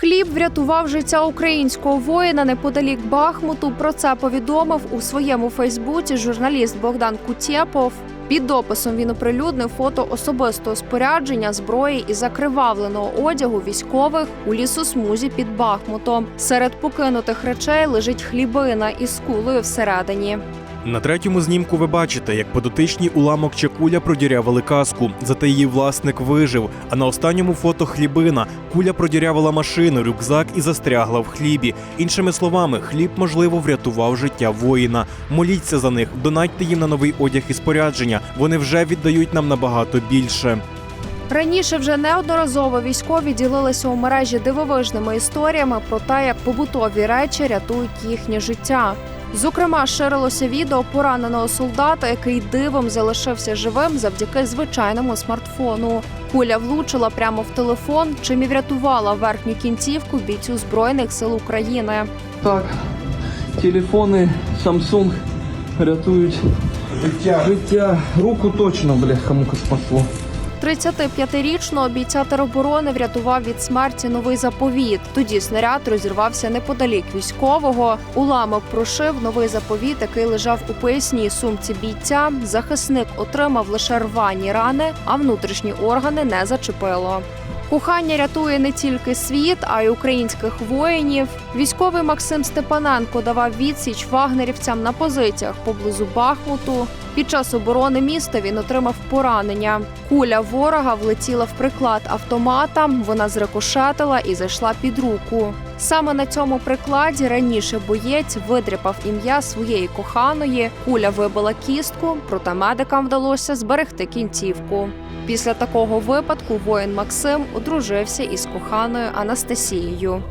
Хліб врятував життя українського воїна неподалік Бахмуту. Про це повідомив у своєму Фейсбуці журналіст Богдан Кутєпов. Під дописом він оприлюднив фото особистого спорядження, зброї і закривавленого одягу військових у лісосмузі під Бахмутом. Серед покинутих речей лежить хлібина із кулею всередині. На третьому знімку ви бачите, як подотичній уламок чи куля продірявили каску, зате її власник вижив. А на останньому фото хлібина куля продірявила машину, рюкзак і застрягла в хлібі. Іншими словами, хліб можливо врятував життя воїна. Моліться за них, донатьте їм на новий одяг і спорядження. Вони вже віддають нам набагато більше. Раніше вже неодноразово військові ділилися у мережі дивовижними історіями про те, як побутові речі рятують їхнє життя. Зокрема, ширилося відео пораненого солдата, який дивом залишився живим завдяки звичайному смартфону. Куля влучила прямо в телефон, чим і врятувала верхню кінцівку бійцю збройних сил України. Так, телефони Samsung рятують життя. життя. Руку точно, бляха, мука спасло. 35-річного бійця тероборони врятував від смерті новий заповіт. Тоді снаряд розірвався неподалік військового. Уламок прошив новий заповіт, який лежав у поясній сумці бійця. Захисник отримав лише рвані рани, а внутрішні органи не зачепило. Кохання рятує не тільки світ, а й українських воїнів. Військовий Максим Степаненко давав відсіч вагнерівцям на позиціях поблизу Бахмуту. Під час оборони міста він отримав поранення. Куля ворога влетіла в приклад автомата. Вона зрикошетила і зайшла під руку. Саме на цьому прикладі раніше боєць видряпав ім'я своєї коханої. Куля вибила кістку, проте медикам вдалося зберегти кінцівку. Після такого випадку воїн Максим одружився із коханою Анастасією.